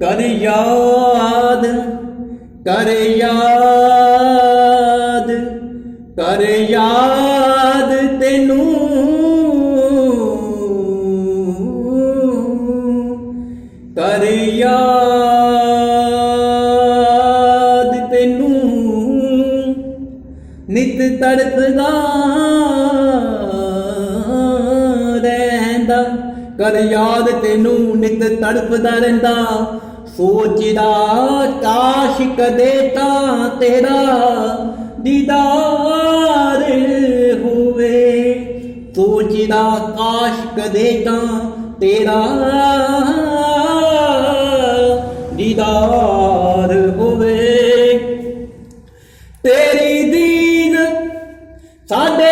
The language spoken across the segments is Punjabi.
ਕਰ ਯਾਦ ਕਰ ਯਾਦ ਕਰ ਯਾਦ ਤੈਨੂੰ। ਕਰ ਯਾਦ ਤੈਨੂੰ। ਨਿਤ ਤੜਪਦਾ ਰਹਿੰਦਾ ਕਰ ਯਾਦ ਤੈਨੂੰ ਨਿਤ ਤੜਪਦਾ ਰਹਿੰਦਾ। ਸੋਚਦਾ, ਕਾਸ਼ ਕਦੇ ਤਾਂ ਤੇਰਾ ਦੀਦਾਰ ਹੋਵੇ। ਸੋਚਦਾ, ਕਾਸ਼ ਕਦੇ ਤਾਂ ਤੇਰਾ ਦੀਦਾਰ ਹੋਵੇ। ਤੇਰੀ ਦੀਨ ਸਾਡੇ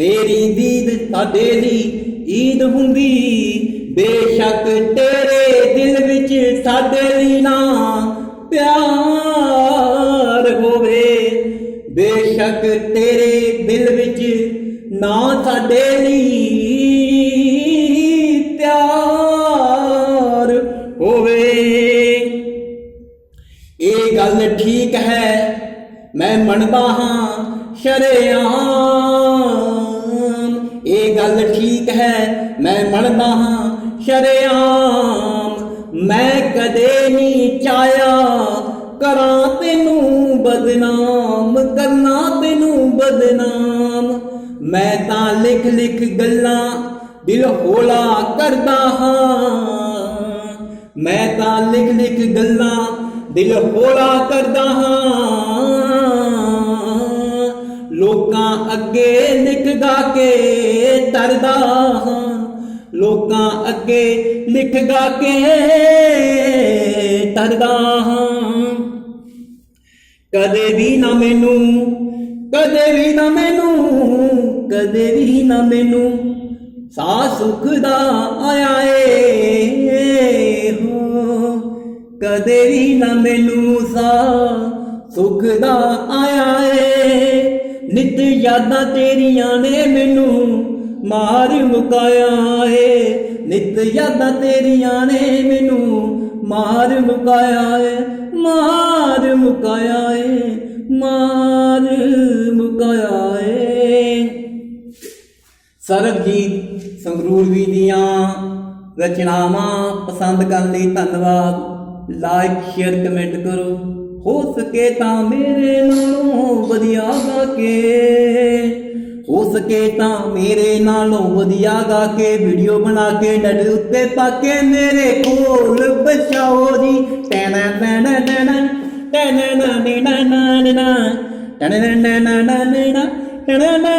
ਤੇਰੀ ਦੀਦ ਸਾਡੇ ਲਈ ਈਦ ਹੁੰਦੀ, ਬੇਸ਼ੱਕ ਤੇਰੇ ਦਿਲ ਵਿੱਚ ਸਾਡੇ ਲਈ ਨਾ ਪਿਆਰ ਹੋਵੇ। ਬੇਸ਼ੱਕ ਤੇਰੇ ਦਿਲ ਵਿੱਚ ਨਾ ਸਾਡੇ ਲਈ ਪਿਆਰ ਹੋਵੇ। ਇਹ ਗੱਲ ਠੀਕ ਹੈ, ਮੈਂ ਮੰਨਦਾ ਹਾਂ, ਸ਼ਰੇਆਮ। ਗੱਲ ਠੀਕ ਹੈ, ਮੈਂ ਮੰਨਦਾ ਹਾਂ, ਸ਼ਰੇਆਮ। ਮੈਂ ਕਦੇ ਨਹੀਂ ਚਾਹਿਆ, ਕਰਾਂ ਤੈਨੂੰ ਬਦਨਾਮ, ਕਰਨਾ ਤੈਨੂੰ ਬਦਨਾਮ। ਮੈਂ ਤਾਂ ਲਿਖ ਲਿਖ ਗੱਲਾਂ ਦਿਲ ਹੌਲਾ ਕਰਦਾ ਹਾਂ। ਮੈਂ ਤਾਂ ਲਿਖ ਲਿਖ ਗੱਲਾਂ ਦਿਲ ਹੌਲਾ ਕਰਦਾ ਹਾਂ। ਲੋਕਾਂ ਅੱਗੇ ਲਿਖ ਗਾ ਕੇ ਲੋਕਾਂ ਅੱਗੇ ਲਿਖ ਗਾ ਕੇ ਤਰਦਾ ਹਾਂ। ਕਦੇ ਵੀ ਨਾ ਮੈਨੂੰ, ਕਦੇ ਵੀ ਨਾ ਮੈਨੂੰ, ਕਦੇ ਵੀ ਨਾ ਮੈਨੂੰ ਸਾ ਸੁਖ ਦਾ ਆਇਆ ਏ। ਹੋ ਕਦੇ ਵੀ ਨਾ ਮੈਨੂੰ ਸਾ ਸੁਖ ਦਾ ਆਇਆ ਏ। ਨਿਤ ਯਾਦਾਂ ਤੇਰੀਆਂ ਨੇ ਮੈਨੂੰ ਮਾਰ ਮੁਕਾਇਆ ਏ। ਨਿਤ ਯਾਦਾਂ ਤੇਰੀਆਂ ਨੇ ਮੈਨੂੰ ਮਾਰ ਮੁਕਾਇਆ ਏ। ਮਾਰ ਮੁਕਾਇਆ ਏ। ਮਾਰ ਮੁਕਾਇਆ ਏ। ਸਰਬਜੀਤ ਸੰਗਰੂਰ ਵੀ ਦੀਆਂ ਰਚਨਾਵਾਂ ਪਸੰਦ ਕਰਨ ਲਈ ਧੰਨਵਾਦ। ਲਾਈਕ ਸ਼ੇਅਰ ਕਮੈਂਟ ਕਰੋ। ਹੋ ਸਕੇ ਤਾਂ ਮੇਰੇ ਨਾਲੋਂ ਵਧੀਆ ਗਾ ਕੇ। सके ता मेरे नालों वधिया गा के वीडियो बना के नेट उत्ते पाके मेरे कोल बचाओ ਨਾ टैना टैना टैना ਨਾ ਨਾ ਨਾ टैना टैना ਨਾ